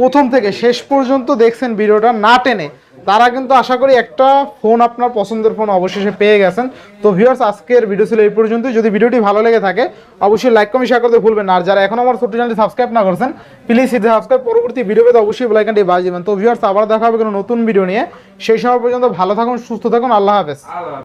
প্রথম থেকে শেষ পর্যন্ত দেখছেন ভিডিওটা না টেনে তারা কিন্তু আশা করি একটা ফোন আপনার পছন্দের ফোন অবশেষে পেয়ে গেছেন। তো ভিউয়ার্স আজকের ভিডিও ছিল এই পর্যন্তই। যদি ভিডিওটি ভালো লেগে থাকে, অবশ্যই লাইক কমেন্ট শেয়ার করতে ভুলবেন আর যারা এখন আমার ছোট্ট চ্যানেলটি সাবস্ক্রাইব না করছেন প্লিজ সেটি সাবস্ক্রাইব পরবর্তী ভিডিও পেতে অবশ্যই বেলাইকানটি বাজিবেন দেবেন। তো ভিউয়ার্স আবার দেখা হবে কোনো নতুন ভিডিও নিয়ে। সেই সময় পর্যন্ত ভালো থাকুন, সুস্থ থাকুন। আল্লাহ হাফেজ।